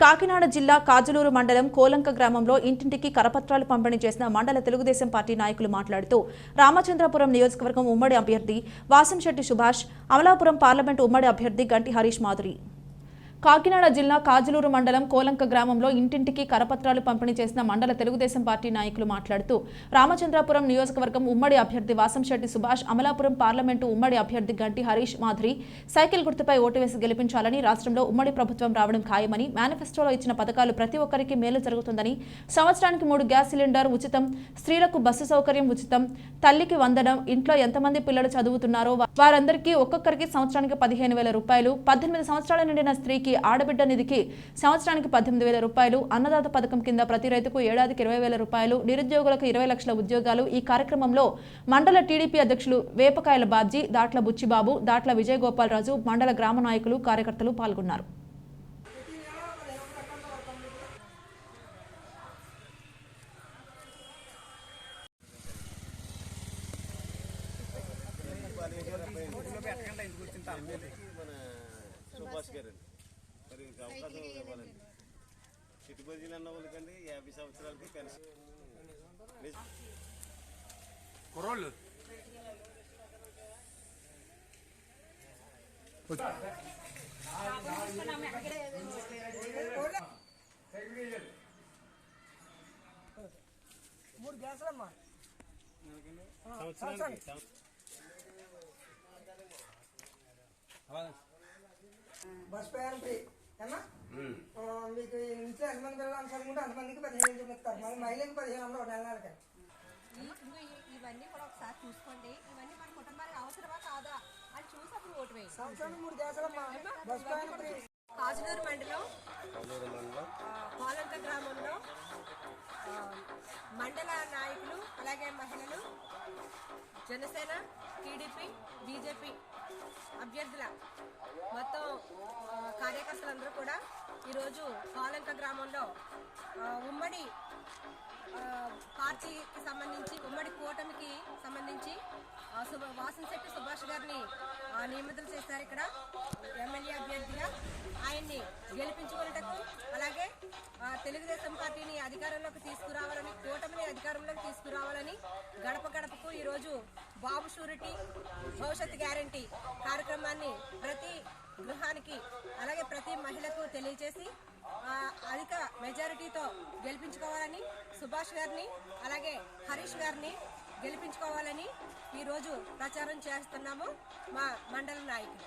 కాకినాడ జిల్లా కాజలూరు మండలం కోలంక గ్రామంలో ఇంటింటికి కరపత్రాలు పంపిణీ చేసిన మండల తెలుగుదేశం పార్టీ నాయకులు మాట్లాడుతూ రామచంద్రపురం నియోజకవర్గం ఉమ్మడి అభ్యర్థి వాసంశెట్టి సుభాష్ అమలాపురం పార్లమెంటు ఉమ్మడి అభ్యర్థి గంటి హరీష్ మాధురి. కాకినాడ జిల్లా కాజులూరు మండలం కోలంక గ్రామంలో ఇంటింటికి కరపత్రాలు పంపిణీ చేసిన మండల తెలుగుదేశం పార్టీ నాయకులు మాట్లాడుతూ రామచంద్రాపురం నియోజకవర్గం ఉమ్మడి అభ్యర్థి వాసంశెట్టి సుభాష్ అమలాపురం పార్లమెంటు ఉమ్మడి అభ్యర్థి గంటి హరీష్ మాధురి సైకిల్ గుర్తుపై ఓటు వేసి గెలిపించాలని రాష్ట్రంలో ఉమ్మడి ప్రభుత్వం రావడం ఖాయమని మేనిఫెస్టోలో ఇచ్చిన పథకాలు ప్రతి ఒక్కరికి మేలు జరుగుతుందని సంవత్సరానికి మూడు గ్యాస్ సిలిండర్ ఉచితం స్త్రీలకు బస్సు సౌకర్యం ఉచితం తల్లికి వందనం ఇంట్లో ఎంతమంది పిల్లలు చదువుతున్నారో వారందరికీ ఒక్కొక్కరికి సంవత్సరానికి పదిహేను వేల రూపాయలు పద్దెనిమిది సంవత్సరాల నిండిన స్త్రీకి ఆడబిడ్డ నిధికి సంవత్సరానికి పద్దెనిమిది వేల రూపాయలు అన్నదాత పథకం కింద ప్రతి రైతుకు ఏడాదికి ఇరవై వేల రూపాయలు నిరుద్యోగులకు ఇరవై లక్షల ఉద్యోగాలు ఈ కార్యక్రమంలో మండల టీడీపీ అధ్యక్షులు వేపకాయల బాబ్జీ దాట్ల బుచ్చిబాబు దాట్ల విజయగోపాలరాజు మండల గ్రామ నాయకులు కార్యకర్తలు పాల్గొన్నారు. మన సుభాష్ గారు మరి అవకాశం ఇవ్వాలండి చిట్టుబజీలు అన్న వాళ్ళకండి యాభై సంవత్సరాలకి పెన్షన్. కుర్రోళ్ళు. మూడు గ్యాసులమ్మా సంవత్సరానికి బస్ ప్రయాణం మీకు ఇంట్లో ఎంతమంది పిల్లలు అనుకుంటే అంతమందికి పదిహేను వేలు చూపిస్తారు మళ్ళీ మహిళకి పదిహేను వందలు ఒక నెల నెలకి ఇవన్నీ కూడా ఒకసారి చూసుకోండి. ఇవన్నీ మన కుటుంబానికి అవసరమా కాదా? అని చూసి అప్పుడు ఓటు వేయండి. సంవత్సరానికి మూడు గ్యాసులమ్మా బస్ ప్రయాణం ఫ్రీ కాజులూరు మండలం కోలంక గ్రామంలో మండల నాయకులు అలాగే మహిళలు జనసేన టీడీపీ బీజేపీ అభ్యర్థుల మొత్తం కార్యకర్తలందరూ కూడా ఈరోజు పాలంక గ్రామంలో ఉమ్మడి పార్టీకి సంబంధించి ఉమ్మడి కూటమికి సంబంధించి వాసనశెట్టి సుభాష్ గారిని ఆ, నియమితులు చేశారు ఇక్కడ. ఎమ్మెల్యే అభ్యర్థిగా ఆయన్ని గెలిపించుకున్నటకు తెలుగుదేశం పార్టీని అధికారంలోకి తీసుకురావాలని కూటమిని అధికారంలోకి తీసుకురావాలని గడప గడపకు ఈరోజు బాబు షూరిటీ భవిష్యత్ గ్యారంటీ కార్యక్రమాన్ని ప్రతి గృహానికి అలాగే ప్రతి మహిళకు తెలియజేసి ఆ, అధిక మెజారిటీతో గెలిపించుకోవాలని సుభాష్ గారిని అలాగే హరీష్ గారిని గెలిపించుకోవాలని ఈరోజు ప్రచారం చేస్తున్నాము మా మండల నాయకులు.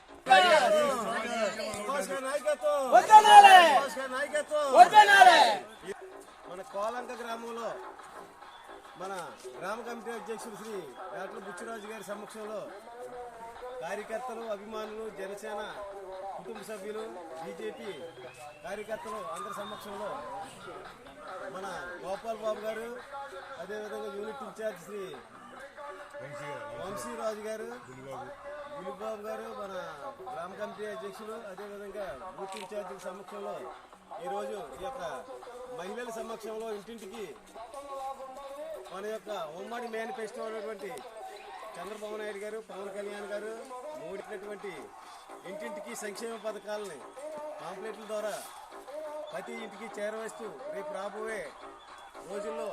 గ్రామ కమిటీ అధ్యక్షుడు శ్రీ డాక్టర్ బుచ్చిరాజు గారి సమక్షంలో కార్యకర్తలు అభిమానులు జనసేన కుటుంబ సభ్యులు బీజేపీ కార్యకర్తలు అందరి సమక్షంలో మన గోపాల్ బాబు గారు అదేవిధంగా యూనిట్ ఇన్ఛార్జ్ శ్రీ వంశీరాజు గారు దిలీప్ గారు మన గ్రామ కమిటీ అధ్యక్షులు అదేవిధంగా బూత్ ఇన్ఛార్జీల సమక్షంలో ఈరోజు ఈ యొక్క మహిళల సమక్షంలో ఇంటింటికి మన యొక్క ఉమ్మడి మేనిఫెస్టో అనేటువంటి చంద్రబాబు నాయుడు గారు పవన్ కళ్యాణ్ గారు మూడినటువంటి ఇంటింటికి సంక్షేమ పథకాలని పాంప్లెట్ల ద్వారా ప్రతి ఇంటికి చేరవేస్తూ రేపు రాబోయే రోజుల్లో